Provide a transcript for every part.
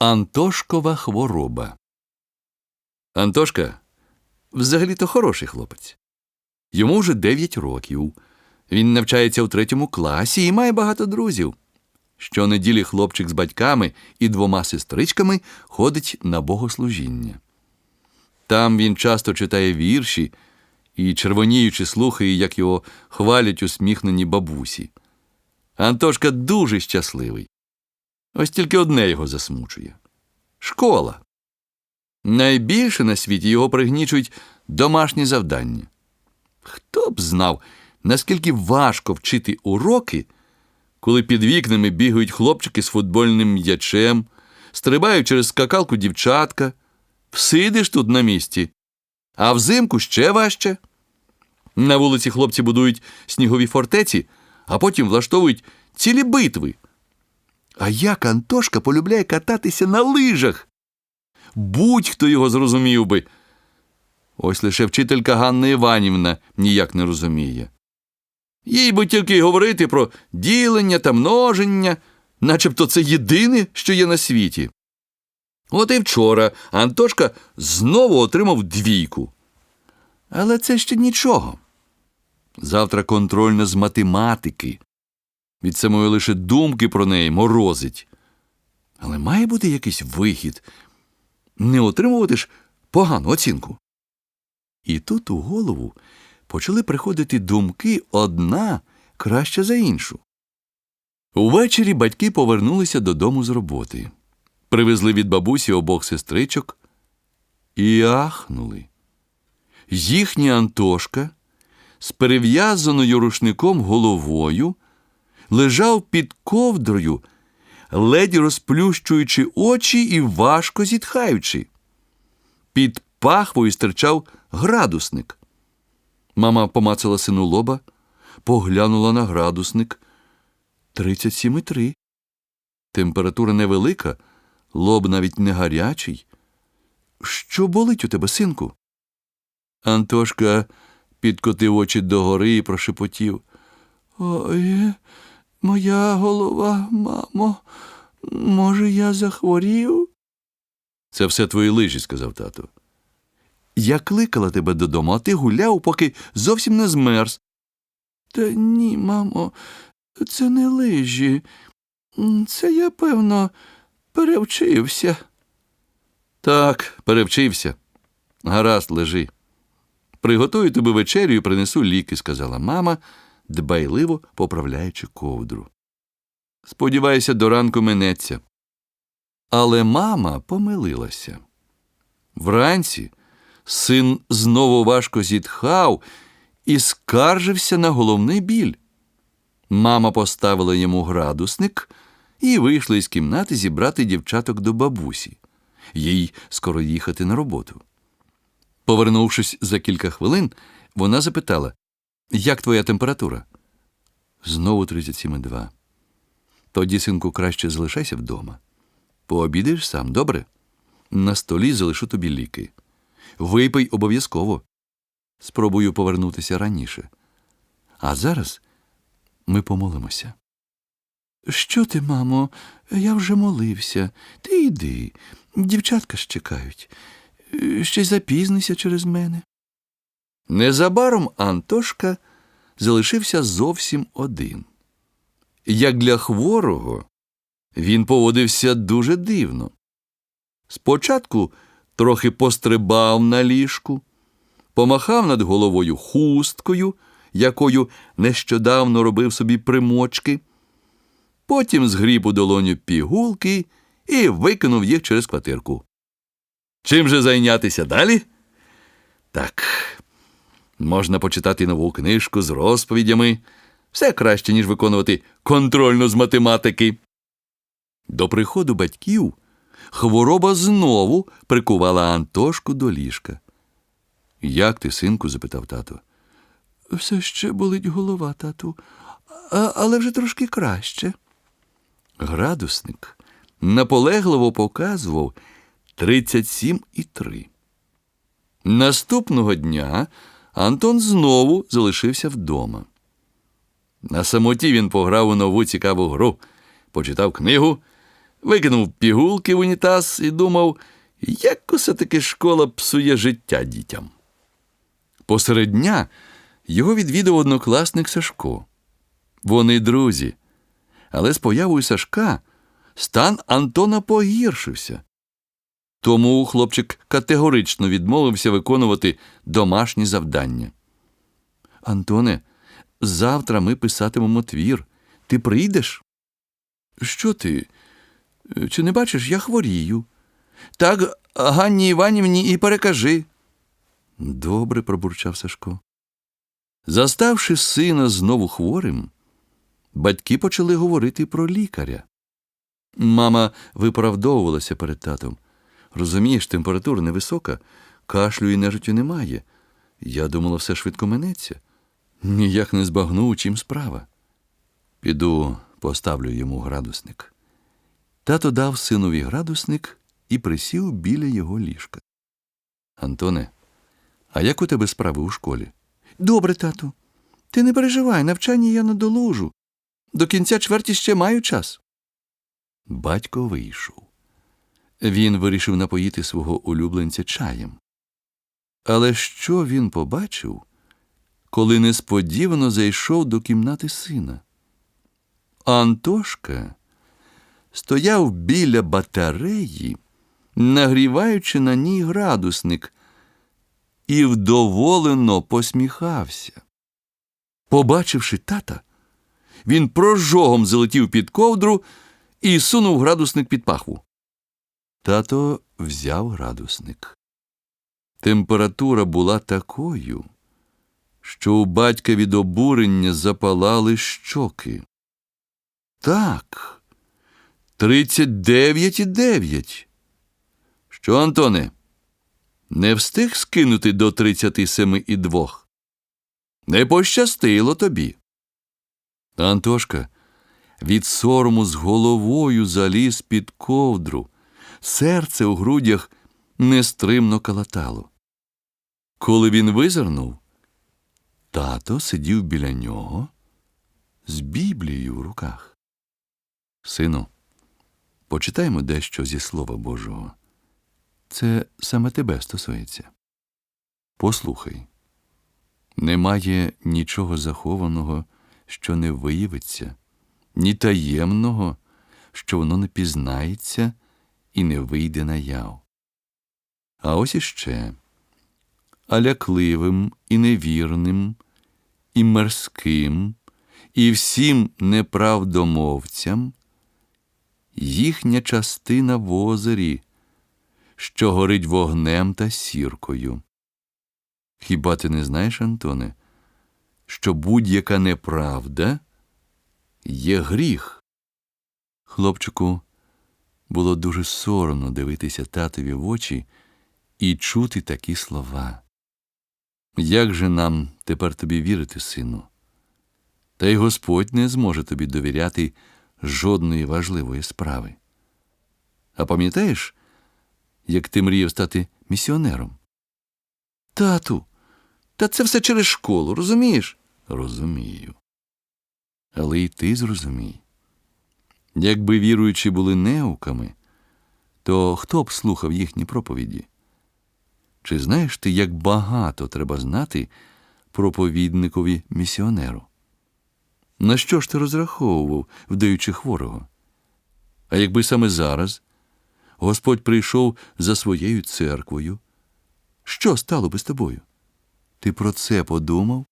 Антошкова хвороба. Антошка взагалі-то хороший хлопець. Йому вже 9 років. Він навчається у третьому класі і має багато друзів. Щонеділі хлопчик з батьками і двома сестричками ходить на богослужіння. Там він часто читає вірші і, червоніючи, слухає, як його хвалять усміхнені бабусі. Антошка дуже щасливий. Ось тільки одне його засмучує школа. Найбільше на світі його пригнічують домашні завдання. Хто б знав, наскільки важко вчити уроки, коли під вікнами бігають хлопчики з футбольним м'ячем, стрибають через скакалку дівчатка, всидиш тут на місці, а взимку ще важче. На вулиці хлопці будують снігові фортеці, а потім влаштовують цілі битви. А як Антошка полюбляє кататися на лижах. Будь-хто його зрозумів би. Ось лише вчителька Ганна Іванівна ніяк не розуміє. Їй би тільки говорити про ділення та множення, начебто це єдине, що є на світі. От і вчора Антошка знову отримав двійку. Але це ще нічого. Завтра контрольна з математики. Від самої лише думки про неї морозить. Але має бути якийсь вихід. Не отримувати ж погану оцінку. І тут у голову почали приходити думки одна краща за іншу. Увечері батьки повернулися додому з роботи, привезли від бабусі обох сестричок і ахнули. Їхня Антошка з перев'язаною рушником головою лежав під ковдрою, ледь розплющуючи очі і важко зітхаючи. Під пахвою стирчав градусник. Мама помацала сину лоба, поглянула на градусник. Тридцять сім і три. Температура невелика, лоб навіть не гарячий. Що болить у тебе, синку? Антошка підкотив очі догори і прошепотів. Ой, моя голова, мамо, може, я захворів? Це все твої лижі, сказав тато. Я кликала тебе додому, а ти гуляв, поки зовсім не змерз. Та ні, мамо, це не лижі. Це я, певно, перевчився. Так, перевчився. Гаразд, лежи. Приготую тобі вечерю і принесу ліки, сказала мама, дбайливо поправляючи ковдру. Сподіваюся, до ранку минеться. Але мама помилилася. Вранці син знову важко зітхав і скаржився на головний біль. Мама поставила йому градусник і вийшла із кімнати зібрати дівчаток до бабусі. Їй скоро їхати на роботу. Повернувшись за кілька хвилин, вона запитала, як твоя температура? Знову 37,2. Тоді, синку, краще залишайся вдома. Пообідаєш сам, добре? На столі залишу тобі ліки. Випий обов'язково. Спробую повернутися раніше. А зараз ми помолимося. Що ти, мамо, я вже молився. Ти йди. Дівчатка ж чекають. Ще запізнися через мене. Незабаром Антошка залишився зовсім один. Як для хворого, він поводився дуже дивно. Спочатку трохи пострибав на ліжку, помахав над головою хусткою, якою нещодавно робив собі примочки, потім згріб у долоню пігулки і викинув їх через квартирку. Чим же зайнятися далі? Так, можна почитати нову книжку з розповідями. Все краще, ніж виконувати контрольну з математики. До приходу батьків хвороба знову прикувала Антошку до ліжка. Як ти, синку? запитав тато. Все ще болить голова, тату, а, але вже трошки краще. Градусник наполегливо показував 37,3. Наступного дня Антон знову залишився вдома. На самоті він пограв у нову цікаву гру, почитав книгу викинув пігулки в унітаз і думав, як усе таки школа псує життя дітям. Посеред дня його відвідав однокласник Сашко. Вони друзі. Але з появою Сашка стан Антона погіршився. Тому хлопчик категорично відмовився виконувати домашні завдання. Антоне, завтра ми писатимемо твір. Ти прийдеш? Що ти? Чи не бачиш, я хворію. Так Ганні Іванівні і перекажи. Добре, пробурчав Сашко. Заставши сина знову хворим, батьки почали говорити про лікаря. Мама виправдовувалася перед татом. Розумієш, температура невисока, кашлю і нежиттю немає. Я думала, все швидко минеться. Ніяк не збагну, у чим справа. Піду поставлю йому градусник. Тато дав синові градусник і присів біля його ліжка. Антоне, а як у тебе справи у школі? Добре, тату. Ти не переживай, навчання я надолужу. До кінця чверті ще маю час. Батько вийшов. Він вирішив напоїти свого улюбленця чаєм. Але що він побачив, коли несподівано зайшов до кімнати сина? Антошка стояв біля батареї, нагріваючи на ній градусник, і вдоволено посміхався. Побачивши тата, він прожогом залетів під ковдру і сунув градусник під пахву. Тато взяв градусник. Температура була такою, що у батька від обурення запалали щоки. Так, тридцять дев'ять і дев'ять. Що, Антоне, не встиг скинути до тридцяти семи і двох? Не пощастило тобі. Антошка від сорому з головою заліз під ковдру, серце у грудях нестримно калатало. Коли він визирнув, тато сидів біля нього з Біблією в руках. Сину, почитаймо дещо зі Слова Божого. Це саме тебе стосується. Послухай, немає нічого захованого, що не виявиться, ні таємного, що воно не пізнається і не вийде наяв. А ось іще а лякливим і невірним, і мерзким, і всім неправдомовцям їхня частина в озері, що горить вогнем та сіркою. Хіба ти не знаєш, Антоне, що будь-яка неправда є гріх? Хлопчику було дуже соромно дивитися татові в очі і чути такі слова. Як же нам тепер тобі вірити, сину? Та й Господь не зможе тобі довіряти жодної важливої справи. А пам'ятаєш, як ти мріяв стати місіонером? Тату, та це все через школу, розумієш? Розумію. Але й ти зрозумій. Якби віруючі були неуками, то хто б слухав їхні проповіді? Чи знаєш ти, як багато треба знати проповідникові місіонеру? На що ж ти розраховував, вдаючи хворого? А якби саме зараз Господь прийшов за своєю церквою, що стало би з тобою? Ти про це подумав?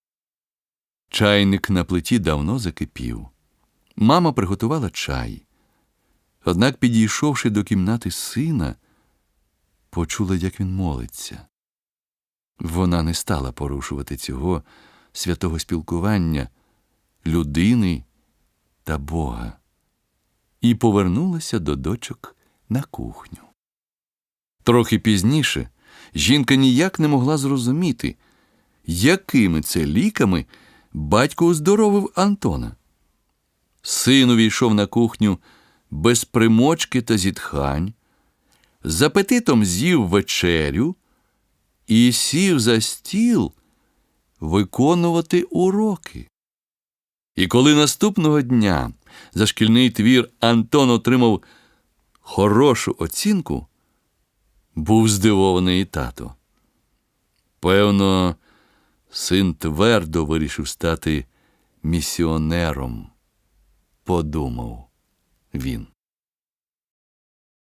Чайник на плиті давно закипів. Мама приготувала чай. Однак, підійшовши до кімнати сина, почула, як він молиться. Вона не стала порушувати цього святого спілкування людини та Бога і повернулася до дочок на кухню. Трохи пізніше жінка ніяк не могла зрозуміти, якими це ліками батько оздоровив Антона. Син увійшов на кухню без примочки та зітхань, з апетитом з'їв вечерю і сів за стіл виконувати уроки. І коли наступного дня за шкільний твір Антон отримав хорошу оцінку, був здивований і тато. Певно, син твердо вирішив стати місіонером, подумав він.